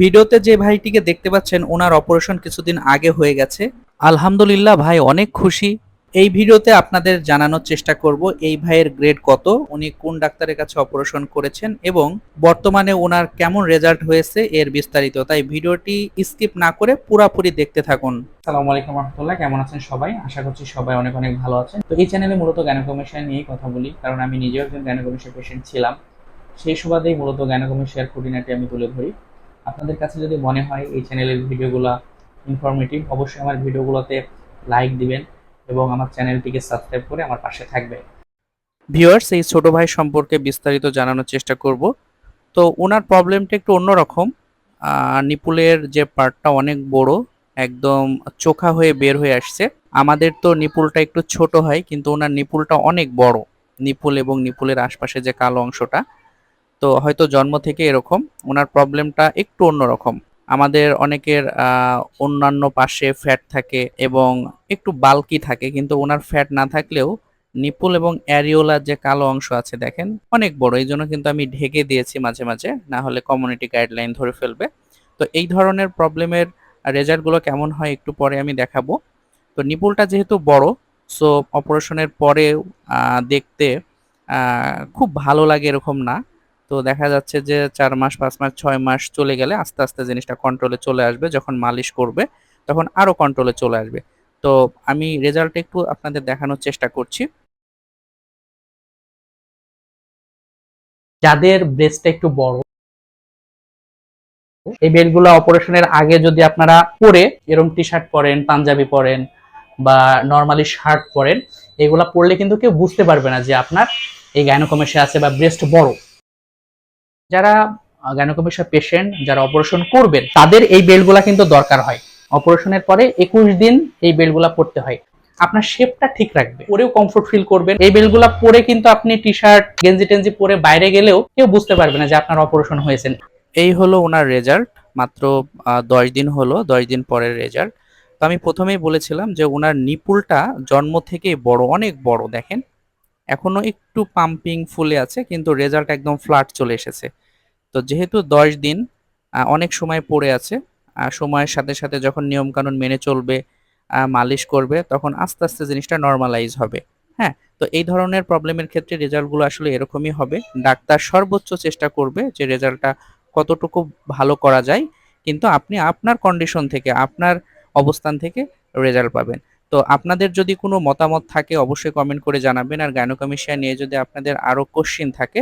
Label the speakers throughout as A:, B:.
A: ভিডিওতে যে ভাইটিকে দেখতে পাচ্ছেন, ওনার অপারেশন কিছুদিন আগে হয়ে গেছে। আলহামদুলিল্লাহ ভাই, অনেক খুশি। এই ভিডিওতে আপনাদের জানানোর চেষ্টা করব, এই ভাইয়ের গ্রেড কত, উনি কোন ডাক্তারের কাছে অপারেশন করেছেন এবং বর্তমানে ওনার কেমন রেজাল্ট হয়েছে এর বিস্তারিত। তাই ভিডিওটি স্কিপ না করে পুরাপুরি দেখতে থাকুন।
B: আসসালামু আলাইকুম রহমতুল্লাহ, কেমন আছেন সবাই? আশা করছি সবাই অনেক অনেক ভালো আছেন। তো এই চ্যানেলে মূলত গ্যানোকমিশন নিয়েই কথা বলি, কারণ আমি নিজেও একজন গ্যানোকমিশন পেশেন্ট ছিলাম। সেই সুবাদেই মূলত গ্যানোকমিশনের খুঁটিনাটি আমি তুলে ধরি। আপনাদের কাছে যদি মনে হয় এই চ্যানেলের ভিডিওগুলো ইনফরমেটিভ অবশ্যই আমার ভিডিওগুলোতে লাইক দিবেন এবং আমার চ্যানেলটিকে সাবস্ক্রাইব করে আমার পাশে থাকবে
A: ভিউয়ার্স, এই ছোট ভাই সম্পর্কে বিস্তারিত জানানোর চেষ্টা করব। তো ওনার প্রবলেমটা একটু অন্যরকম। নিপুলের যে পার্টটা অনেক বড়, একদম চোখা হয়ে বের হয়ে আসছে। আমাদের তো নিপুলটা একটু ছোট হয়, কিন্তু ওনার নিপুলটা অনেক বড়। নিপুল এবং নিপুলের আশপাশে যে কালো অংশটা তো হয়তো জন্ম থেকে এরকম, ওনার প্রবলেমটা একটু অন্যরকম। আমাদের অনেকের অন্যান্য পাশে ফ্যাট থাকে এবং একটু বাল্কি থাকে, কিন্তু ওনার ফ্যাট না থাকলেও নিপুল এবং অ্যারিওলার যে কালো অংশ আছে দেখেন, অনেক বড়। এই জন্য কিন্তু আমি ঢেকে দিয়েছি মাঝে মাঝে, না হলে কমিউনিটি গাইডলাইন ধরে ফেলবে। তো এই ধরনের প্রবলেমের রেজাল্টগুলো কেমন হয় একটু পরে আমি দেখাবো। তো নিপুলটা যেহেতু বড় সো অপারেশনের পরে দেখতে খুব ভালো লাগে এরকম না। তো দেখা যাচ্ছে যে চার মাস, পাঁচ মাস, ছয় মাস চলে গেলে আস্তে আস্তে জিনিসটা কন্ট্রোলে চলে আসবে। যখন মালিশ করবে, তখন আরও কন্ট্রোলে চলে আসবে। তো আমি রেজাল্ট একটু আপনাদের দেখানোর চেষ্টা করছি।
B: যাদের ব্রেস্টটা একটু বড়, এই বেলগুলো অপারেশনের আগে যদি আপনারা পরে এরকম টি শার্ট পরেন, পাঞ্জাবি পরেন বা নর্মালি শার্ট পরেন, এগুলা পরলে কিন্তু কেউ বুঝতে পারবে না যে আপনার এই গাইনোকমেশিয়া আছে বা ব্রেস্ট বড়। যারা গাইনোকমেশিয়া পেশেন্ট যারা অপারেশন করবেন, তাদের এই বেলগুলা কিন্তু দরকার হয়। অপারেশনের পরে একুশ দিন এই বেলগুলা পরতে হয়। আপনার শেপটা ঠিক রাখবে। পরেও কমফোর্ট ফিল করবেন। এই বেলগুলা পরে কিন্তু আপনি টি শার্ট গেঞ্জি টেঞ্জি পরে বাইরে গেলেও কেউ বুঝতে পারবে না যে আপনার অপারেশন হয়েছে।
A: এই হলো ওনার রেজাল্ট মাত্র দশ দিন হলো, দশ দিন পরের রেজাল্ট তো আমি প্রথমেই বলেছিলাম যে ওনার নিপুলটা জন্ম থেকে বড়, অনেক বড়, দেখেন। এখনও একটু পাম্পিং ফুলে আছে, কিন্তু রেজাল্ট একদম ফ্ল্যাট চলে এসেছে। তো যেহেতু দশ দিন অনেক সময় পড়ে আছে সময়ের সাথে সাথে যখন নিয়মকানুন মেনে চলবে মালিশ করবে, তখন আস্তে আস্তে জিনিসটা নর্মালাইজ হবে। হ্যাঁ তো এই ধরনের প্রবলেমের ক্ষেত্রে রেজাল্টগুলো আসলে এরকমই হবে। ডাক্তার সর্বোচ্চ চেষ্টা করবে যে রেজাল্টটা কতটুকু ভালো করা যায়, কিন্তু আপনি আপনার কন্ডিশন থেকে, আপনার অবস্থান থেকে রেজাল্ট পাবেন। তো আপনাদের যদি কোনো মতামত থাকে, অবশ্যই কমেন্ট করে জানাবেন। আর গাইনোকমিশিয়া নিয়ে যদি আপনাদের আরও কোশ্চিন থাকে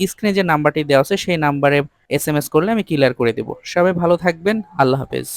A: স্ক্রিনে যে নাম্বারটি দেওয়া আছে, সেই নাম্বারে এস এম এস করলে আমি ক্লিয়ার করে দেবো। সবাই ভালো থাকবেন। আল্লাহ হাফেজ।